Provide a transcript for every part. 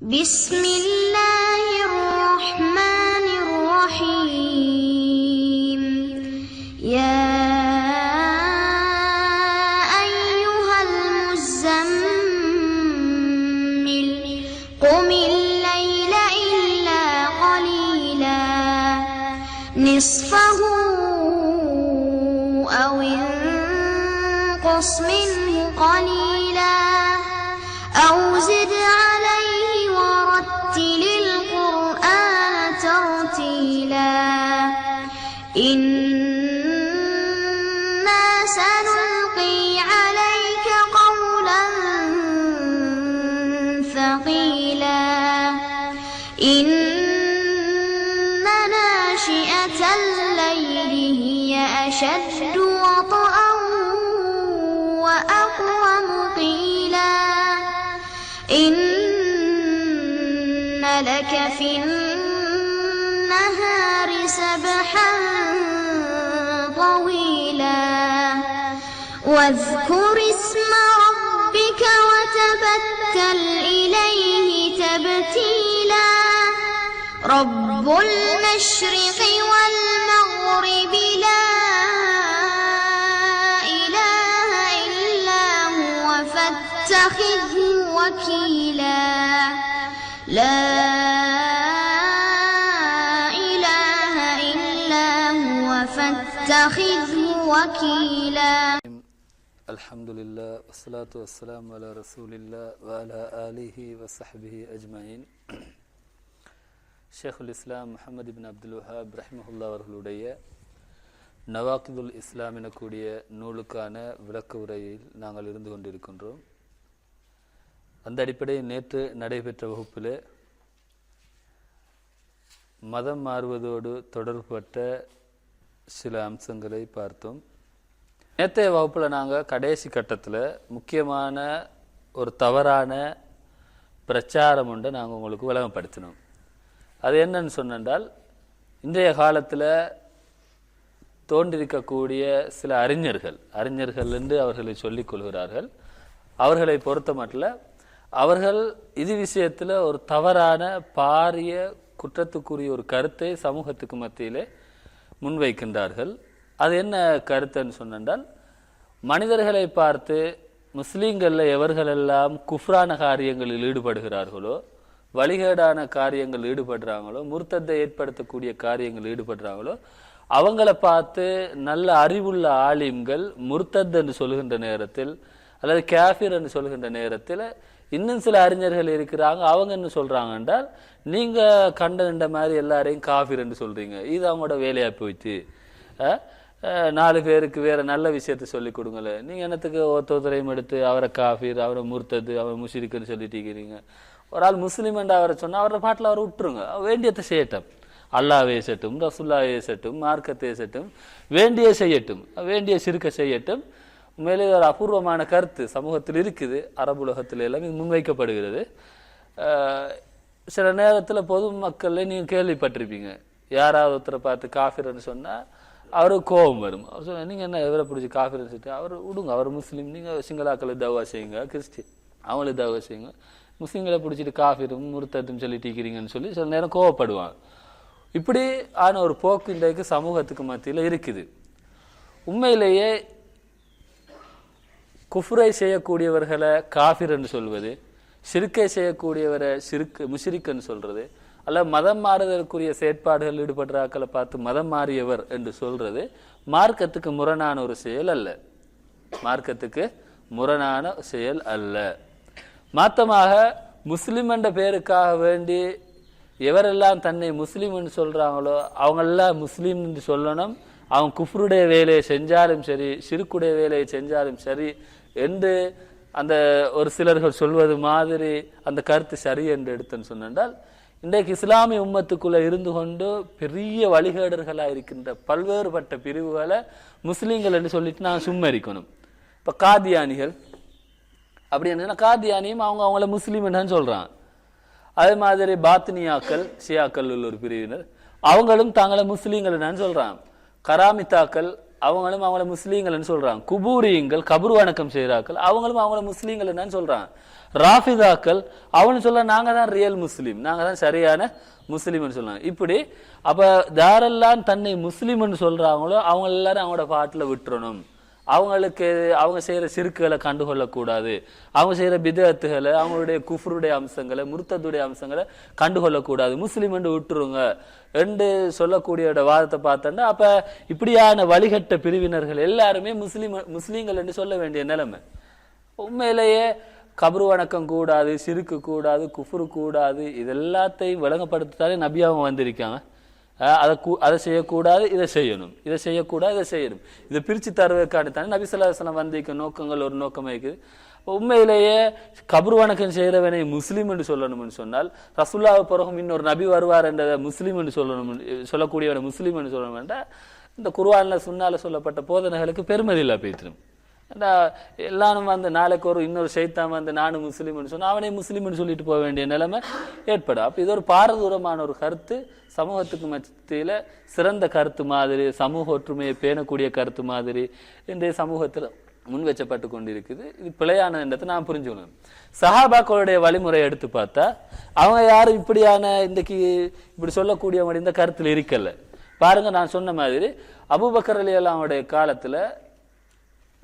بسم الله إن رب المشرق والمغرب لا إله إلا هو فاتخذه وكيلا. لا إله إلا هو فاتخذه وكيلا. الحمد لله والصلاة والسلام على رسول الله وعلى آله وصحبه أجمعين. ஷேகுல் இஸ்லாம் முஹம்மது பின் அப்துல் வஹாப் ரஹ்மஹுல்லா அவர்களுடைய நவாக்கிதுல் இஸ்லாம் எனக்கூடிய நூலுக்கான விளக்க உரையில் நாங்கள் இருந்து கொண்டிருக்கின்றோம். அந்த அடிப்படையில் நேற்று நடைபெற்ற வகுப்பில் மதம் மாறுவதோடு தொடர்புபட்ட சில அம்சங்களை பார்த்தோம். நேற்றைய வகுப்பில் நாங்கள் கடைசி கட்டத்தில் முக்கியமான ஒரு தவறான பிரச்சாரம் ஒன்றை நாங்கள் உங்களுக்கு விளங்கப்படுத்தினோம் அது என்னன்னு சொன்னால் இன்றைய காலத்தில் தோன்றிருக்கக்கூடிய சில அறிஞர்கள் அறிஞர்கள் என்று அவர்களை சொல்லிக் கொள்கிறார்கள். அவர்களை பொறுத்த மட்டில் அவர்கள் இது விஷயத்தில் ஒரு தவறான பாரிய குற்றத்துக்குரிய ஒரு கருத்தை சமூகத்துக்கு மத்தியிலே முன்வைக்கின்றார்கள். அது என்ன கருத்துன்னு சொன்னால் மனிதர்களை பார்த்து முஸ்லீம்களில் எவர்களெல்லாம் குஃப்ரான காரியங்களில் ஈடுபடுகிறார்களோ வழிகேடான காரியங்கள் ஈடுபடுறாங்களோ முர்த்தத்தை ஏற்படுத்தக்கூடிய காரியங்கள் ஈடுபடுறாங்களோ அவங்கள பார்த்து நல்ல அறிவுள்ள ஆலிம்கள் முர்த்தத் என்று சொல்லுகின்ற நேரத்தில் அல்லது கேஃபிர் என்று சொல்லுகின்ற நேரத்தில் இன்னும் சில அறிஞர்கள் இருக்கிறாங்க. அவங்க என்ன சொல்கிறாங்க என்றால் நீங்கள் கண்ட மாதிரி எல்லாரையும் காஃபிர் என்று சொல்கிறீங்க இது அவங்களோட வேலையாக போயிட்டு. நாலு பேருக்கு வேறு நல்ல விஷயத்த சொல்லி கொடுங்களேன். நீங்கள் என்னத்துக்கு ஒருத்தரையும் எடுத்து அவரை காஃபிர் அவரை முர்த்தது அவர் முஷிரிக்குன்னு சொல்லிட்டு இருக்கிறீங்க. ஒரு ஆள் முஸ்லீம் என்று அவரை சொன்னால் அவரோட பாட்டில் அவரை விட்டுருங்க. வேண்டியத்தை வேண்டியதை செய்யட்டும். அல்லாவே ஏசட்டும் ரசுல்லாவே ஏசட்டும் மார்க்கத்தை ஏசட்டும் வேண்டிய செய்யட்டும் வேண்டிய சிறுக்க செய்யட்டும். மேலே ஒரு அபூர்வமான கருத்து. சமூகத்தில் இருக்குது அரபுலகத்தில் எல்லாம் இது முன்வைக்கப்படுகிறது. சில நேரத்தில் பொதுமக்கள்ல நீங்கள் கேள்விப்பட்டிருப்பீங்க. யாராவது ஒருத்தரை பார்த்து காஃபிர்னு சொன்னால் அவருக்கு கோபம் வரும். அவர் சொன்ன நீங்கள் என்ன எவரை பிடிச்சி காஃபிர்னு சொல்லிட்டு? அவர் விடுங்க அவர் முஸ்லீம். நீங்கள் சிங்களாக்களை தவா செய்யுங்க கிறிஸ்டின் அவங்களுக்கு தவா செய்யுங்க. முஸ்லீம்களை பிடிச்சிட்டு காஃபிரும் முருத்தத்தும் சொல்லிட்டு இருக்கிறீங்கன்னு சொல்லி சில நேரம் கோவப்படுவாங்க. இப்படி ஆன ஒரு போக்கு இன்றைக்கு சமூகத்துக்கு மத்தியில் இருக்குது. உண்மையிலேயே குஃப்ரை செய்யக்கூடியவர்களை காஃபிர் என்று சொல்வது சிறுக்கை செய்யக்கூடியவரை சிறுக்கு முஷிரிக்குன்னு சொல்கிறது அல்ல மதம் மாறுதலுக்குரிய செயற்பாடுகள் ஈடுபடுற ஆக்களை பார்த்து மதம் மாறியவர் என்று சொல்கிறது மார்க்கத்துக்கு முரணான ஒரு செயல் அல்ல. மார்க்கத்துக்கு முரணான செயல் அல்ல. மாத்தமாக முஸ்லீம் என்ற பேருக்காக வேண்டி எவரெல்லாம் தன்னை முஸ்லீம் என்று அவங்கெல்லாம் முஸ்லீம் என்று சொல்லணும். அவன் குஃப்ருடைய வேலையை செஞ்சாலும் சரி சிறுக்குடைய வேலையை செஞ்சாலும் சரி என்று அந்த ஒரு சிலர்கள் சொல்வது மாதிரி அந்த கருத்து சரி என்று எடுத்துன்னு சொன்னால் இன்றைக்கு இஸ்லாமிய உம்மத்துக்குள்ளே இருந்து கொண்டு பெரிய வழிகேடர்களாக இருக்கின்ற பல்வேறுபட்ட பிரிவுகளை முஸ்லீம்கள் என்று சொல்லிட்டு நான் சும்மரிக்கணும் இப்போ காதியானிகள் அப்படி என்ன காதியானியும் அவங்க அவங்கள முஸ்லீம் என்னன்னு சொல்கிறான் அதே மாதிரி பாத்னியாக்கள் ஷியாக்கள் உள்ள ஒரு பிரிவினர் அவங்களும் தாங்கள முஸ்லீம்கள் என்னன்னு சொல்கிறான் கராமித்தாக்கள் அவங்களும் அவங்கள முஸ்லீம்கள்னு சொல்கிறாங்க குபூரியங்கள் கபூர் வணக்கம் செய்கிறாக்கள் அவங்களும் அவங்கள முஸ்லீம்கள் என்னன்னு சொல்கிறான் ராஃபிதாக்கள் அவனு சொல்ல நாங்கள் தான் ரியல் முஸ்லீம் நாங்கள் தான் சரியான முஸ்லீம்னு சொல்லலாம் இப்படி அப்போ யாரெல்லாம் தன்னை முஸ்லீம்னு சொல்கிறாங்களோ அவங்க எல்லாரும் அவங்களோட பாட்டில் விட்டுறணும். அவங்களுக்கு அவங்க செய்கிற சிறுக்குகளை கண்டுகொள்ளக்கூடாது. அவங்க செய்கிற பிதத்துகளை அவங்களுடைய குஃப்ருடைய அம்சங்களை முருத்தத்துடைய அம்சங்களை கண்டுகொள்ளக்கூடாது. முஸ்லீம் என்று விட்டுருங்க. என்று சொல்லக்கூடிய வாதத்தை பார்த்தோன்னா அப்போ இப்படியான வழிகட்ட பிரிவினர்கள் எல்லாருமே முஸ்லீம் முஸ்லீம்கள் என்று சொல்ல வேண்டிய நிலைமை. உண்மையிலேயே கபரு வணக்கம் கூடாது சிறுக்கு கூடாது குஃப்ரு கூடாது இது எல்லாத்தையும் விளங்கப்படுத்தாலே நபியாவும் வந்திருக்காங்க. அதை கூ அதை செய்யக்கூடாது இதை செய்யணும். இதை செய்யக்கூடாது இதை செய்யணும். இதை பிரித்து தருவதற்கான தானே நபி வந்திருக்க நோக்கங்கள் ஒரு நோக்கமாக இருக்குது. உண்மையிலேயே கபர் வணக்கம் செய்கிறவனை முஸ்லீம் என்று சொல்லணும்னு சொன்னால் ரசுல்லாவை பிறகும் இன்னொரு நபி வருவார் என்றதை முஸ்லீம் என்று சொல்லணும் சொல்லக்கூடியவனை முஸ்லீம் என்று சொல்லணும் என்றால் இந்த குருவானில் சுன்னால் சொல்லப்பட்ட போதனைகளுக்கு பெருமதி இல்லை பேத்திரும். எல்லாரும் வந்து நாளைக்கு ஒரு இன்னொரு சைத்தான் வந்து நானும் முஸ்லீம்னு சொன்னால் அவனே முஸ்லீம்னு சொல்லிட்டு போக வேண்டிய நிலைமை ஏற்படும். அப்போ இது ஒரு பாரதூரமான ஒரு கருத்து. சமூகத்துக்கு மத்தியில் சிறந்த கருத்து மாதிரி சமூக ஒற்றுமையை பேணக்கூடிய கருத்து மாதிரி இன்றைய சமூகத்தில் முன் வச்சப்பட்டு கொண்டிருக்குது. இது பிழையான பிழையானதுன்றதை நான் புரிஞ்சுக்கணும் சஹாபாக்களுடைய வழிமுறையை எடுத்து பார்த்தா அவங்க யாரும் இப்படியான இன்றைக்கு இப்படி சொல்லக்கூடியவங்க இந்த கருத்தில் இருக்கல. பாருங்க நான் சொன்ன மாதிரி அபுபக்கர் அலி அல்லாவுடைய காலத்தில்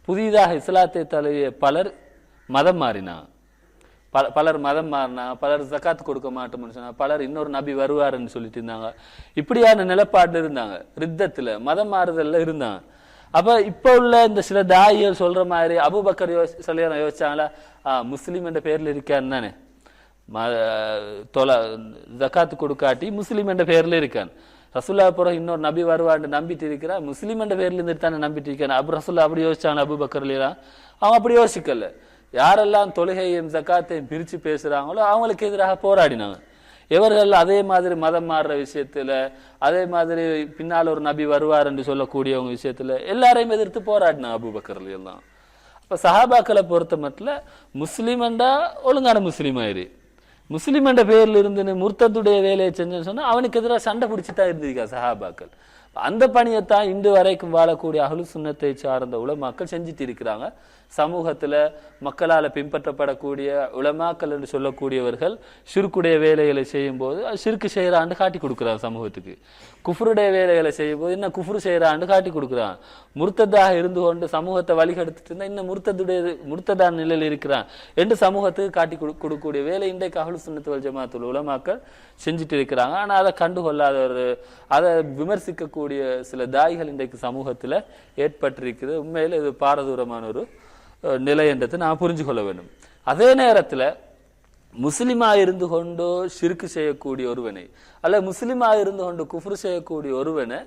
புதிதாக இஸ்லாத்தை தழுவிய பலர் மதம் மாறினா. பல பலர் மதம் மாறினா பலர் ஜக்காத் கொடுக்க மாட்டோம்னு சொன்னா பலர் இன்னொரு நபி வருவாருன்னு சொல்லிட்டு இருந்தாங்க. இப்படியான நிலப்பாடு இருந்தாங்க. ரித்தத்தில் மதம் மாறுதல்ல இருந்தாங்க. அப்போ இப்போ உள்ள இந்த சில தாயிகள் சொல்ற மாதிரி அபுபக்கர் யோ சொல்லியான யோசிச்சாங்களா ஆ, முஸ்லீம் என்ற பேரில் இருக்கான்னு தானே. ம- தொலை ஜக்காத்து கொடுக்காட்டி முஸ்லீம் என்ற பேரில் இருக்கான் ரசுல்லா புறம் இன்னொரு நபி வருவான்னு நம்பிட்டு இருக்கிறா முஸ்லீம் என்ற பேர்ல இருந்துட்டு தானே நம்பிட்டு இருக்கான். அபு ரசுல்லா அப்படி யோசிச்சான் அபு பக்கர்லாம் அவன் அப்படி யோசிக்கல. யாரெல்லாம் தொழுகையும் ஜக்காத்தையும் பிரித்து பேசுகிறாங்களோ அவங்களுக்கு எதிராக போராடினாங்க இவர்கள் அதே மாதிரி மதம் மாறுற விஷயத்துல அதே மாதிரி பின்னால் ஒரு நபி வருவார் என்று சொல்லக்கூடியவங்க விஷயத்துல எல்லாரையும் எதிர்த்து போராடினாங்க அபுபக்கர்ல எல்லாம் அப்போ சஹாபாக்களை பொறுத்த மட்டும் முஸ்லீம் ஒழுங்கான முஸ்லீம் ஆயிரு. முஸ்லீம் என்ற பேரில் இருந்து முர்த்தத்துடைய வேலையை செஞ்சேன்னு சொன்னா அவனுக்கு எதிராக சண்டை பிடிச்சி தான் இருந்திருக்கா சஹாபாக்கள். அந்த பணியைத்தான் இன்று வரைக்கும் வாழக்கூடிய அகலு சுண்ணத்தை சார்ந்த உலமாக்கள் செஞ்சுட்டு இருக்கிறாங்க. சமூகத்தில் மக்களால் பின்பற்றப்படக்கூடிய உலமாக்கள் என்று சொல்லக்கூடியவர்கள் சிறுக்குடைய வேலைகளை செய்யும் போது அது சிறுக்கு செய்கிறான்னு காட்டி கொடுக்குறாங்க சமூகத்துக்கு. குஃப்ருடைய வேலைகளை செய்யும் போது இன்னும் குஃப்ரு செய்கிறான்னு காட்டி கொடுக்குறான். முர்த்ததாக இருந்து கொண்டு சமூகத்தை வழிகெடுத்துட்டு இருந்தால் இன்னும் முர்த்ததுடைய முருத்ததான நிலையில் இருக்கிறான் என்று சமூகத்துக்கு காட்டி கொடு- கொடுக்கக்கூடிய வேலை இன்றைக்கு அகலு சுன்னத்து வல் உலமாக்கள் செஞ்சுட்டு இருக்கிறாங்க. ஆனால் அதை கண்டுகொள்ளாத ஒரு அதை விமர்சிக்கக்கூடிய சில தாய்கள் இன்றைக்கு சமூகத்தில் ஏற்பட்டிருக்குது. உண்மையில் இது பாரதூரமான ஒரு நிலை என்றதை நான் புரிஞ்சு கொள்ள வேண்டும். அதே நேரத்துல முஸ்லிமா இருந்து கொண்டோ ஷிர்கு செய்யக்கூடிய ஒருவனை அல்ல முஸ்லிமா இருந்து கொண்டு குஃபுரு செய்யக்கூடிய ஒருவனை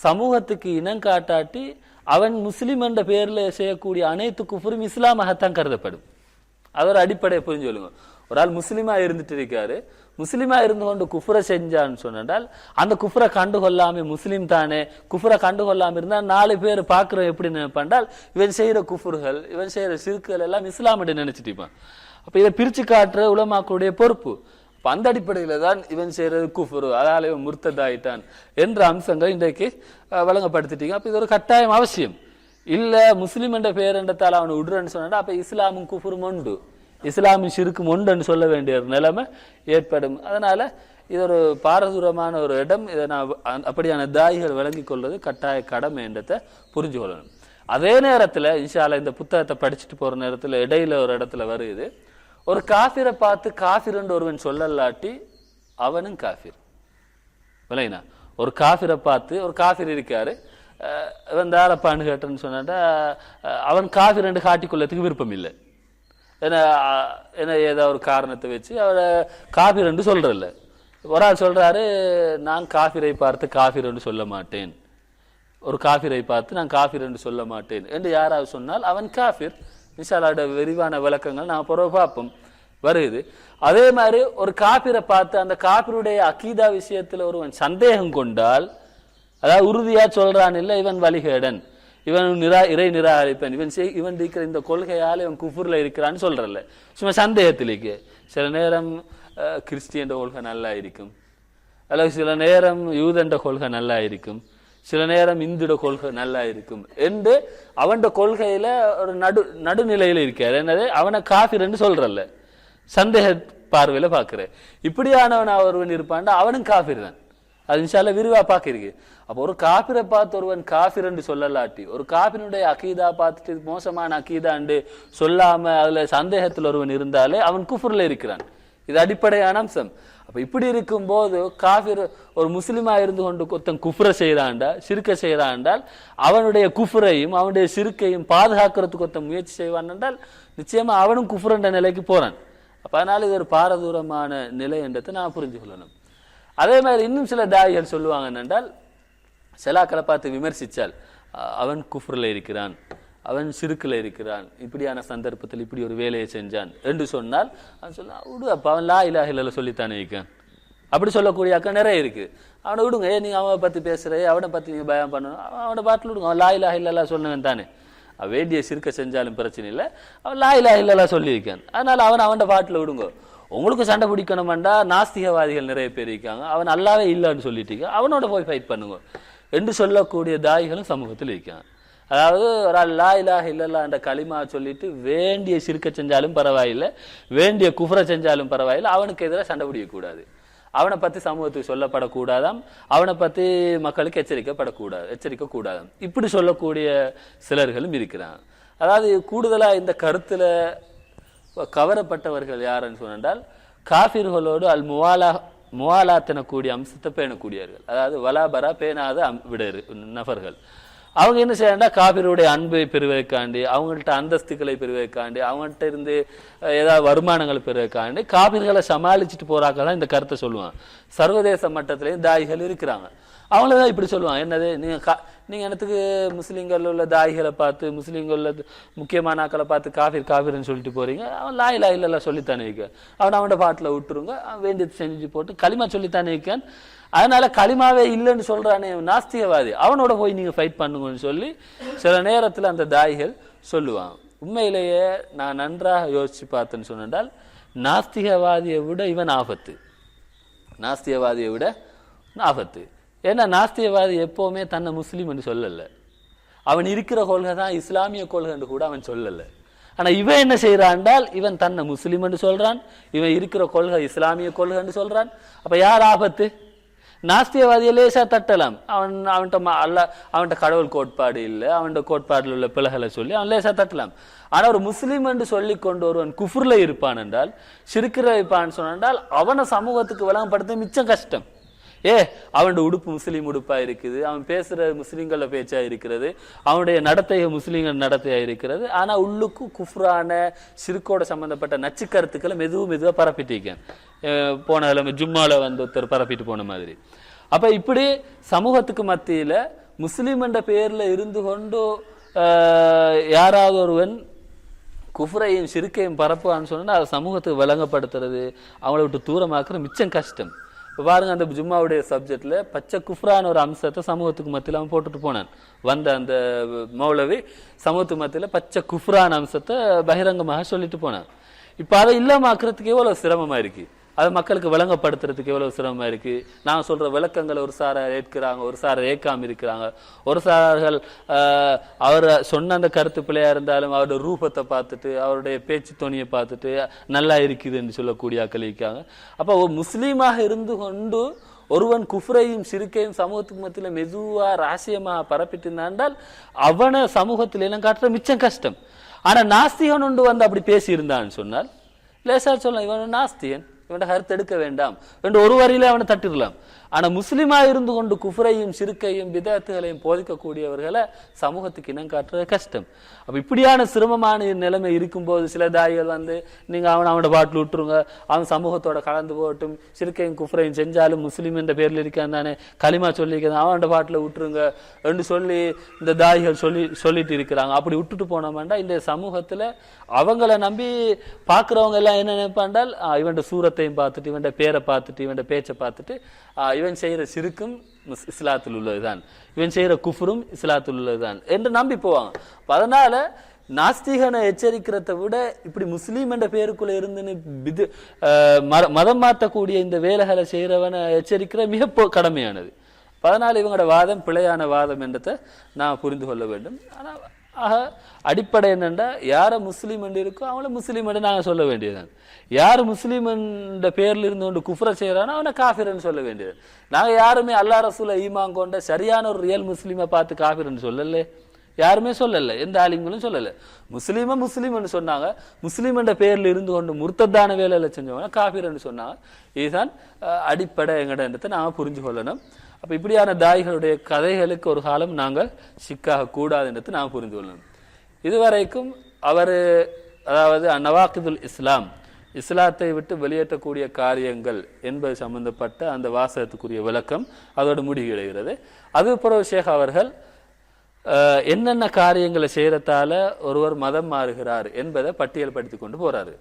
சமூகத்துக்கு இனம் காட்டாட்டி அவன் முஸ்லீம் என்ற பேரில் செய்யக்கூடிய அனைத்து குஃபுரும் இஸ்லாமாகத்தான் கருதப்படும். அதோட அடிப்படையை புரிஞ்சு சொல்லுங்க ஒரு ஆள் முஸ்லீமாக இருந்துட்டு இருக்காரு முஸ்லீமாக இருந்து கொண்டு குஃப்ரை செஞ்சான்னு சொன்னால் அந்த குஃப்ரை கண்டுகொள்ளாம முஸ்லீம் தானே குஃப்ரை கண்டுகொள்ளாம இருந்தால் நாலு பேர் பார்க்குறோம் எப்படி நினைப்பாண்டால் இவன் செய்கிற குஃபுர்கள் இவன் செய்கிற சிறுக்குகள் எல்லாம் இஸ்லாம் என்று நினைச்சிட்டு இருப்பான். இதை பிரித்து காட்டுற உலமாக்களுடைய பொறுப்பு. அப்போ அந்த அடிப்படையில் தான் இவன் செய்கிறது குஃபுரு அதால இவன் முர்த்ததாயிட்டான் என்ற அம்சங்கள் இன்றைக்கு வழங்கப்படுத்திட்டீங்க. அப்போ இது ஒரு கட்டாயம் அவசியம். இல்லை முஸ்லீம் என்ற பேரண்டத்தால் அவனை விடுறேன்னு சொன்னா அப்போ இஸ்லாமும் குஃபுரும் உண்டு. இஸ்லாமின் சிறுக்கும் உண்டுன்னு சொல்ல வேண்டிய ஒரு நிலைமை ஏற்படும். அதனால் இது ஒரு பாரதூரமான ஒரு இடம். இதை நான் அப்படியான தாய்கள் விளங்கிக் கொள்வது கட்டாய கடமை என்றதை புரிஞ்சு கொள்ளணும். அதே நேரத்தில் இன்ஷால இந்த புத்தகத்தை படிச்சுட்டு போகிற நேரத்தில் இடையில ஒரு இடத்துல வருது. ஒரு காஃபிரை பார்த்து காஃபிர்ன்னு ஒருவன் சொல்லலாட்டி அவனும் காஃபிர். விளையினா ஒரு காஃபிரை பார்த்து ஒரு காஃபிர் இருக்காரு. இவன் தாரப்பான்னு கேட்டேன்னு சொன்னாட்டா அவன் காஃபிர் என்று காட்டிக்கொள்ளத்துக்கு விருப்பம் இல்லை ஏன்னா அஹ், ஏன்னா ஏதோ ஒரு காரணத்தை வச்சு அவரை காஃபிர் என்று சொல்கிறல்ல ஒரு ஆள் சொல்கிறாரு நான் காஃபிரை பார்த்து காஃபிர் என்று சொல்ல மாட்டேன். ஒரு காஃபிரை பார்த்து நான் காஃபிர் என்று சொல்ல மாட்டேன். என்று யாராவது சொன்னால் அவன் காஃபிர் நிஷாலோட விரிவான விளக்கங்கள் நான் பிறகு பார்ப்போம். வருது அதே மாதிரி ஒரு காபிரை பார்த்து அந்த காபிருடைய அக்கீதா விஷயத்தில் ஒருவன் சந்தேகம் கொண்டால் அதாவது உறுதியாக சொல்கிறான் இல்லை இவன் வழிகேடன். இவன் நிரா இறை நிராகரிப்பன். இவன் செய் இவன் இருக்கிற இந்த கொள்கையால் இவன் குஃபூரில் இருக்கிறான்னு சொல்கிறல்ல சும்மா சந்தேகத்திலேக்கு. சில நேரம் கிறிஸ்டியன் கொள்கை நல்லா இருக்கும். அல்லது சில நேரம் யூதண்ட கொள்கை நல்லா இருக்கும். சில நேரம் இந்துட கொள்கை நல்லா இருக்கும். என்று அவன் கொள்கையில் ஒரு நடு நடுநிலையில் இருக்கார். என்னது? அவனை காஃபிரன்னு சொல்கிறல்ல சந்தேக பார்வையில் பார்க்குறேன் இப்படியானவன் ஒருவன் இருப்பான்டா அவனும் காஃபிர் தான். அது இன்ஷால்ல விரிவா பாக்கிருக்கு அப்போ ஒரு காபிரை பார்த்து ஒருவன் காபிர் என்று சொல்லலாட்டி ஒரு காபினுடைய அகீதா பார்த்துட்டு மோசமான மோசமான அகீதாண்டு சொல்லாம அதுல சந்தேகத்தில் ஒருவன் இருந்தாலே அவன் குஃபுர்ல இருக்கிறான். இது அடிப்படையான அம்சம். அப்ப இப்படி இருக்கும்போது காபிர் ஒரு முஸ்லிமா இருந்து கொண்டு கொத்தன் குஃப்ர செய்யறாண்டா சிறுக்க செய்யறாண்டால் அவனுடைய குஃப்ரையும் அவனுடைய சிறுக்கையும் பாதுகாக்கிறதுக்கு ஒருத்தன் முயற்சி செய்வான் என்றால் நிச்சயமா அவனும் குஃப்ரன்ற நிலைக்கு போறான். அப்ப அதனால இது ஒரு பாரதூரமான நிலை என்றதை நான் புரிஞ்சு கொள்ளணும். அதே மாதிரி இன்னும் சில தாயிகள் சொல்லுவாங்க என்னென்றால் செலாக்களை பார்த்து விமர்சித்தால் அவன் குஃப்ரில் இருக்கிறான் அவன் சிறுக்கில் இருக்கிறான் இப்படியான சந்தர்ப்பத்தில் இப்படி ஒரு வேலையை செஞ்சான் என்று சொன்னால் அவன் சொல்ல விடு அப்போ அவன் லா இலாஹ சொல்லித்தானே இருக்கான். அப்படி சொல்லக்கூடிய அக்கா நிறைய இருக்குது அவனை விடுங்க ஏன் நீங்கள் அவனை பற்றி பேசுற அவனை பற்றி நீங்கள் பயம் பண்ணணும் அவன் அவனை பாட்டில் விடுங்க அவன் லா இலாஹ சொன்னவன் தானே. அவன் வேண்டிய சிறுக்க செஞ்சாலும் பிரச்சனை இல்லை அவன் லா இலாஹ சொல்லியிருக்கான். அதனால் அவன் அவன் பாட்டில் விடுங்க. உங்களுக்கு சண்டை பிடிக்கணுமெண்டா நாஸ்திகவாதிகள் நிறைய பேர் இருக்காங்க. அவன் நல்லாவே இல்லைன்னு சொல்லிட்டு அவனோட போய் ஃபைட் பண்ணுங்க. என்று சொல்லக்கூடிய தாய்களும் சமூகத்தில் இருக்காங்க. அதாவது ஒரு அல்லா லா இல்லல்லா என்ற களிமா சொல்லிட்டு வேண்டிய சிறுக்க செஞ்சாலும் பரவாயில்லை வேண்டிய குஃபரை செஞ்சாலும் பரவாயில்லை அவனுக்கு எதிராக சண்டை பிடிக்கக்கூடாது. அவனை பற்றி சமூகத்துக்கு சொல்லப்படக்கூடாதாம். அவனை பற்றி மக்களுக்கு எச்சரிக்கப்படக்கூடாது எச்சரிக்க கூடாதாம் இப்படி சொல்லக்கூடிய சிலர்களும் இருக்கிறான் அதாவது கூடுதலாக இந்த கருத்தில் கவரப்பட்டவர்கள் யாருன்னு சொன்னால் காஃபிர்களோடு அல் முவாலா முவாலாத் எனக்கூடிய அம்சத்தை பேணக்கூடியவர்கள். அதாவது வலாபரா பேணாத அம்- நபர்கள். அவங்க என்ன செய்யறா காபிருடைய அன்பை பெறுவதற்காண்டி அவங்கள்ட்ட அந்தஸ்துகளை பெறுவதற்காண்டி அவங்கள்ட்ட இருந்து ஏதாவது வருமானங்களை பெறுவதற்காண்டி காபிர்களை சமாளிச்சுட்டு போறாக்கெல்லாம் இந்த கருத்தை சொல்லுவாங்க. சர்வதேச மட்டத்திலையும் தாய்கள் இருக்கிறாங்க. அவங்கள தான் இப்படி சொல்லுவாங்க. என்னது? நீங்கள் கா நீங்கள் என்னத்துக்கு முஸ்லீம்கள் உள்ள தாய்களை பார்த்து முஸ்லீம்கள் உள்ள முக்கியமான ஆக்களை பார்த்து காஃபிர் காஃபிர்னு சொல்லிட்டு போகிறீங்க அவன் லாய் லாய் இல்ல சொல்லித்தானே இருக்க அவன் அவனோட பாட்டில் விட்டுருங்க. அவன் வேண்டியது செஞ்சு போட்டு களிமா சொல்லித்தானே இருக்கான். அதனால களிமாவே இல்லைன்னு சொல்கிறானே நாஸ்திகவாதி. அவனோட போய் நீங்கள் ஃபைட் பண்ணுங்கன்னு சொல்லி சில நேரத்தில் அந்த தாய்கள் சொல்லுவான். உண்மையிலேயே நான் நன்றாக யோசித்து பார்த்தேன்னு சொன்னால் நாஸ்திகவாதியை விட இவன் ஆபத்து. நாஸ்திகவாதியை விட ஆபத்து. ஏன்னா நாஸ்தியவாதி எப்போவுமே தன்னை முஸ்லீம் என்று சொல்லலை. அவன் இருக்கிற கொள்கை தான் இஸ்லாமிய கொள்கை என்று கூட அவன் சொல்லலை. ஆனா இவன் என்ன செய்கிறான்டால் இவன் தன்னை முஸ்லீம் என்று சொல்றான் இவன் இருக்கிற கொள்கை இஸ்லாமிய கொள்கை என்று சொல்றான். அப்போ யார் ஆபத்து? நாஸ்தியவாதியை லேசாக தட்டலாம். அவன் அவன்கிட்ட ம- அல்ல அவன்கிட்ட கடவுள் கோட்பாடு இல்லை அவன்கிட்ட கோட்பாடில் உள்ள பிள்ளைகளை சொல்லி அவன் லேசாக தட்டலாம். ஆனால் ஒரு முஸ்லீம் என்று சொல்லி கொண்டு ஒருவன் குஃபுரில் இருப்பான் என்றால் சிறுக்கிற இருப்பான்னு சொன்னால் அவனை சமூகத்துக்கு விளங்கப்படுத்த மிச்சம் கஷ்டம். ஏ அவனோட உடுப்பு முஸ்லீம் உடுப்பாக இருக்குது அவன் பேசுகிற முஸ்லீம்கள பேச்சாக இருக்கிறது அவனுடைய நடத்தை முஸ்லீம்கள் நடத்தையாக இருக்கிறது ஆனால் உள்ளுக்கு குஃப்ரான சிறுக்கோட சம்மந்தப்பட்ட நச்சு கருத்துக்களை மெதுவும் மெதுவாக பரப்பிட்டிருக்கேன் போன கிழமை ஜும்மாவில் வந்து ஒருத்தர் பரப்பிட்டு போன மாதிரி. அப்போ இப்படி சமூகத்துக்கு மத்தியில் முஸ்லீம் என்ற பெயர்ல இருந்து கொண்டு யாராவது ஒருவன் குஃப்ரையும் சிறுக்கையும் பரப்புவான்னு சொன்னால் அதை சமூகத்துக்கு விளங்கப்படுத்துறது அவங்கள விட்டு தூரமாக்குற மிச்சம் கஷ்டம். இப்போ பாருங்க அந்த ஜும்மாவுடைய சப்ஜெக்ட்ல பச்சை குஃப்ரான ஒரு அம்சத்தை சமூகத்துக்கு மத்தியில அவன் போட்டுட்டு போனான். வந்த அந்த மௌலவி சமூகத்துக்கு மத்தியில பச்சை குஃப்ரான அம்சத்தை பகிரங்கமாக சொல்லிட்டு போனான். இப்போ அதை இல்லாமக்கிறதுக்கு எவ்வளவு சிரமமா இருக்கு? அது மக்களுக்கு விளங்கப்படுத்துறதுக்கு எவ்வளோ சிரமமாக இருக்குது நான் சொல்கிற விளக்கங்களை ஒரு சாரார் ஏற்கிறாங்க ஒரு சாரார் ஏற்காம இருக்கிறாங்க. ஒரு சாரார்கள் அவரை அவர் சொன்ன அந்த கருத்து பிள்ளையாக இருந்தாலும் அவருடைய ரூபத்தை பார்த்துட்டு அவருடைய பேச்சு துணியை பார்த்துட்டு நல்லா இருக்குதுன்னு சொல்லக்கூடிய ஆக்கள் இருக்காங்க. அப்போ ஒரு முஸ்லீமாக இருந்து கொண்டு ஒருவன் குஃப்ரையும் சிறுக்கையும் சமூகத்துக்கு மத்தியில் மெதுவாக ராசியமாக பரப்பிட்டு இருந்தால் அவனை சமூகத்தில் எல்லாம் காட்டுற மிச்சம் கஷ்டம். ஆனால் நாஸ்திகன் ஒன்று வந்து அப்படி பேசியிருந்தான்னு சொன்னால் லேசாக சொல்லலாம் இவன் நாஸ்தியன் இவன்ட கருத்து எடுக்க வேண்டாம். என்று ஒரு வரியில அவனை தட்டிடலாம். ஆனா முஸ்லீமா இருந்து கொண்டு குஃப்ரையும் சிறுக்கையும் விதத்துகளையும் போதிக்கக்கூடியவர்களை சமூகத்துக்கு இனம் காட்டுறது கஷ்டம். அப்ப இப்படியான சிரமமான நிலைமை இருக்கும்போது சில தாய்கள் வந்து நீங்க அவன் அவனோட பாட்டில் விட்டுருங்க. அவன் சமூகத்தோட கலந்து போகட்டும். சிறுக்கையும் குஃப்ரையும் செஞ்சாலும் முஸ்லீம் என்ற பேர்ல இருக்கான் தானே. களிமா சொல்லியிருக்கான் அவனோட பாட்டில் விட்டுருங்க. என்று சொல்லி இந்த தாய்கள் சொல்லி சொல்லிட்டு இருக்கிறாங்க. அப்படி விட்டுட்டு போனோம்னா இந்த சமூகத்துல அவங்கள நம்பி பாக்குறவங்க எல்லாம் என்ன நினைப்பாண்டால் இவன் சூரத்தையும் பார்த்துட்டு இவன் பேரை பார்த்துட்டு இவன் பேச்சை பார்த்துட்டு இவன் செய்கிற சிறுக்கும் இஸ்லாத்தில் உள்ளதுதான். இவன் செய்கிற குஃப்ரும் இஸ்லாத்தில் உள்ளதுதான். என்று நம்பி போவாங்க. அதனால் நாஸ்திகனை எச்சரிக்கிறத விட இப்படி முஸ்லீம் என்ற பேருக்குள்ள இருந்துன்னு பிது மதம் மாற்றக்கூடிய இந்த வேலைகளை செய்கிறவனை எச்சரிக்கிற மிக கடமையானது. அதனால் இவங்களோட வாதம் பிழையான வாதம் என்றதை நான் புரிந்து கொள்ள வேண்டும். ஆனால் ஆக அடிப்படை என்னென்னா யாரை முஸ்லீம் என்று இருக்கோ அவங்கள முஸ்லீம் என்று நாங்கள் சொல்ல வேண்டியதுதான். யார் முஸ்லீம் என்ற பேரில் இருந்து கொண்டு குஃப்ர செய்கிறானோ அவனை காஃபிர்னு சொல்ல வேண்டியது நாங்கள் யாருமே அல்லா ரசூல ஈமான் கொண்ட சரியான ஒரு ரியல் முஸ்லீமை பார்த்து காஃபிர்னு சொல்லலே. யாருமே சொல்லலை. எந்த ஆலிம்களும் சொல்லலை. முஸ்லீமை முஸ்லீம்னு சொன்னாங்க. முஸ்லீம் என்ற பேரில் இருந்து கொண்டு முர்த்தத்தான வேலையில் செஞ்சவங்க காஃபிர்னு சொன்னாங்க. இதுதான் அடிப்படை எங்கடன்றதை நாம் புரிஞ்சு கொள்ளணும் அப்ப இப்படியான தாய்களுடைய கதைகளுக்கு ஒரு காலம் நாங்கள் சிக்காக என்று நாம் புரிந்து கொள்ளணும். இதுவரைக்கும் அவர் அதாவது நவாக்கிதுல் இஸ்லாம் இஸ்லாத்தை விட்டு வெளியேற்றக்கூடிய காரியங்கள் என்பது சம்பந்தப்பட்ட அந்த வாசகத்துக்குரிய விளக்கம் அதோடு முடிவடைகிறது அது பிறகு ஷேக் அவர்கள் என்னென்ன காரியங்களை செய்கிறதால ஒருவர் மதம் மாறுகிறார் என்பதை பட்டியல் படுத்தி கொண்டு போகிறாரு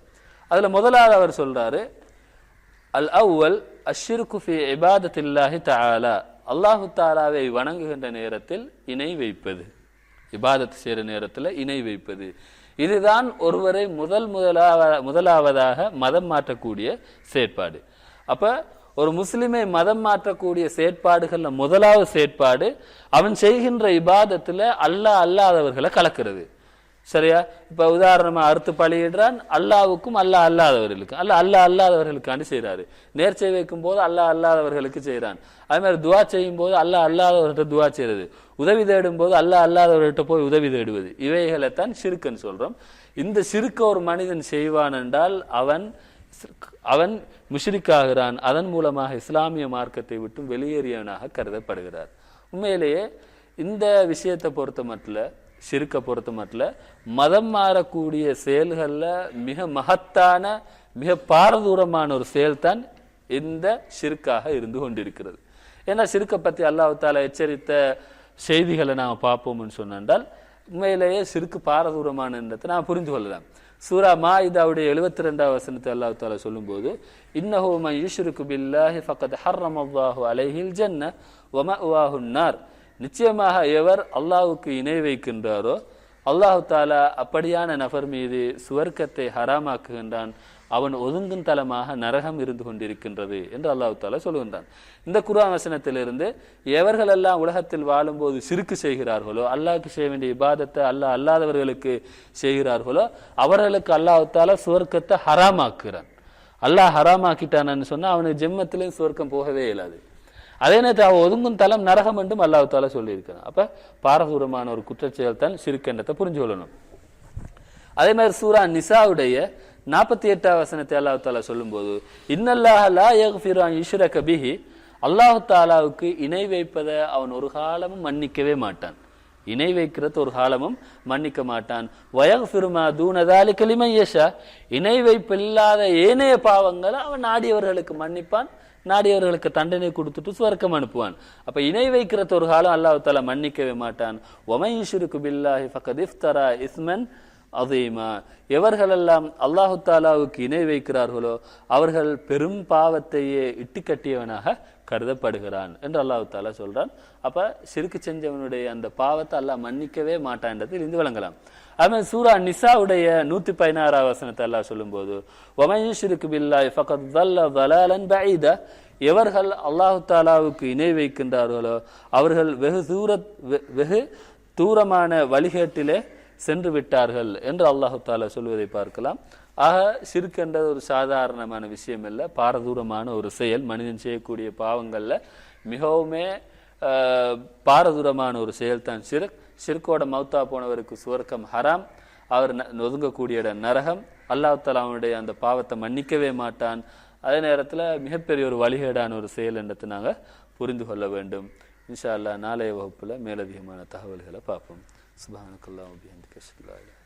அதில் முதலாவது அவர் சொல்கிறாரு அல் அவ்வல் அஷ்ருக்கு ஃபி இபாதத்தில்லாஹி தாலா அல்லாஹு தாலாவை வணங்குகின்ற நேரத்தில் இணை வைப்பது. இபாதத் செய்கிற நேரத்தில் இணை வைப்பது. இதுதான் ஒருவரை முதல் முதலாவ முதலாவதாக மதம் மாற்றக்கூடிய செயற்பாடு. அப்போ ஒரு முஸ்லிமை மதம் மாற்றக்கூடிய செயற்பாடுகளில் முதலாவது செயற்பாடு அவன் செய்கின்ற இபாதத்தில் அல்லாஹ் அல்லாதவர்களை கலக்கிறது. சரியா? இப்போ உதாரணமாக அறுத்து பழியிடுறான் அல்லாவுக்கும் அல்லாஹ் அல்லாதவர்களுக்கு. அல்ல அல்லாஹ் அல்லாதவர்களுக்காண்டி செய்கிறாரு நேர்ச்சை வைக்கும் போது அல்லாஹ் அல்லாதவர்களுக்கு செய்கிறான் அதே மாதிரி துவா செய்யும் போது அல்லாஹ் அல்லாதவர்கிட்ட துவா செய்கிறது உதவி தேடும் போது அல்லாஹ் அல்லாதவர்கிட்ட போய் உதவி தேடுவது. இவைகளைத்தான் சிறுக்குன்னு சொல்கிறோம் இந்த சிறுக்க ஒரு மனிதன் செய்வான் என்றால் அவன் அவன் முஷ்ரிக்காகிறான். அதன் மூலமாக இஸ்லாமிய மார்க்கத்தை விட்டு வெளியேறியவனாக கருதப்படுகிறார். உண்மையிலேயே இந்த விஷயத்தை பொறுத்த மட்டும் சிறுக்க பொறுத்த மட்டும் மதம் மாறக்கூடிய செயல்களில் மிக மகத்தான மிக பாரதூரமான ஒரு செயல்தான் இந்த சிறுக்காக இருந்து கொண்டிருக்கிறது. ஏன்னா சிறுக்கை பற்றி அல்லாஹால எச்சரித்த செய்திகளை நாம் பார்ப்போம்னு சொன்னால் உண்மையிலேயே சிறுக்கு பாரதூரமானதை நான் புரிந்து கொள்ளலாம். சூரா மாயிதாவுடைய எழுபத்தி ரெண்டாவது வசனத்தை அல்லாஹ் தாலா சொல்லும்போது இன்னஹு ஈஸ்வருக்கு பில்லாஹி ஃபக்கத் ஹர்ரமல்லாஹு அலைஹில் ஜன்ன ஒம மஅவாஹுன் நிச்சயமாக எவர் அல்லாஹுக்கு இணை வைக்கின்றாரோ அல்லாஹு தாலா அப்படியான நபர் மீது சுவர்க்கத்தை ஹராமாக்குகின்றான். அவன் ஒதுங்கும் தலமாக நரகம் இருந்து கொண்டிருக்கின்றது என்று அல்லாஹு தாலா சொல்லுகின்றான் இந்த குரான் வசனத்திலிருந்து எவர்களெல்லாம் உலகத்தில் வாழும்போது சிறுக்கு செய்கிறார்களோ அல்லாஹ்க்கு செய்ய வேண்டிய இபாதத்தை அல்லாஹ் அல்லாதவர்களுக்கு செய்கிறார்களோ அவர்களுக்கு அல்லாஹு தாலா சுவர்க்கத்தை ஹராமாக்குகிறான் அல்லாஹ் ஹராமாக்கிட்டானு சொன்னால் அவனுக்கு ஜென்மத்திலையும் சுவர்க்கம் போகவே இயலாது. அதே நேரத்தில் அவன் ஒதுங்கும் தலம் நரகம் என்றும் அல்லாஹ் தாலா சொல்லியிருக்கிறான். அப்போ பாரதூரமான ஒரு குற்றச்செயல் தான் சிறுக்கண்டத்தை புரிஞ்சு கொள்ளணும். அதே மாதிரி சூரா நிசாவுடைய நாற்பத்தி எட்டாம் வசனத்தை அல்லாஹ் தாலா சொல்லும்போது இன்னல்லாஹ லா யக்ஃபிரு பிஹி. தாலாவுக்கு இணை வைப்பதை அவன் ஒரு காலமும் மன்னிக்கவே மாட்டான். இணை வைக்கிறது ஒரு காலமும் மன்னிக்க மாட்டான். வயக்ஃபிரு மா தூனதாலி கிளிமை ஏஷா இணை வைப்பில்லாத ஏனைய பாவங்களை அவன் நாடியவர்களுக்கு மன்னிப்பான் நாடியவர்களுக்கு தண்டனை கொடுத்துட்டு சுவர்க்கம் அனுப்புவான். அப்ப இணை வைக்கிறது ஒரு காலம் அல்லாஹ் தாலா மன்னிக்கவே மாட்டான். ஒமை பில்லாஹி ஃபக்கத் இஸ்மன் அதீமா எவர்களெல்லாம் அல்லாஹு தாலாவுக்கு இணை வைக்கிறார்களோ அவர்கள் பெரும் பாவத்தையே இட்டுக்கட்டியவனாக கருதப்படுகிறான் என்று அல்லாஹு தாலா சொல்றான். அப்ப சிறுக்கு செஞ்சவனுடைய அந்த பாவத்தை அல்லாஹ் மன்னிக்கவே மாட்டான்றதில் இருந்து விளங்கலாம். அதுமாதிரி சூரா நிசாவுடைய நூத்தி பதினாறாம் வசனத்தை அல்லாஹ் சொல்லும்போது ஒமையுஷிருக்கு பில்லாய் ஃபகத் தல்ல தலாலன் பஈத எவர்கள் அல்லாஹு தாலாவுக்கு இணை வைக்கின்றார்களோ அவர்கள் வெகு தூர வெ- வெகு தூரமான வழிகேட்டிலே சென்று விட்டார்கள் என்று அல்லாஹு தாலா சொல்வதை பார்க்கலாம். ஆக சிறுக்கன்றது ஒரு சாதாரணமான விஷயம் இல்லை பாரதூரமான ஒரு செயல். மனிதன் செய்யக்கூடிய பாவங்களில் மிகவுமே பாரதூரமான ஒரு செயல் தான் சிறுக். சிறுக்கோட மௌத்தா போனவருக்கு சுவர்க்கம் ஹராம். அவர் ந- ஒதுங்கக்கூடிய இடம் நரகம். அல்லாஹ் அவனுடைய அந்த பாவத்தை மன்னிக்கவே மாட்டான். அதே நேரத்தில் மிகப்பெரிய ஒரு வழிகேடான ஒரு செயல் என்றதை நாங்கள் புரிந்து கொள்ள வேண்டும். இன்ஷா அல்லாஹ் நாளைய வகுப்பில் மேலதிகமான தகவல்களை பார்ப்போம். سبحانك اللهم وبحمدك أشهد أن لا إله إلا أنت.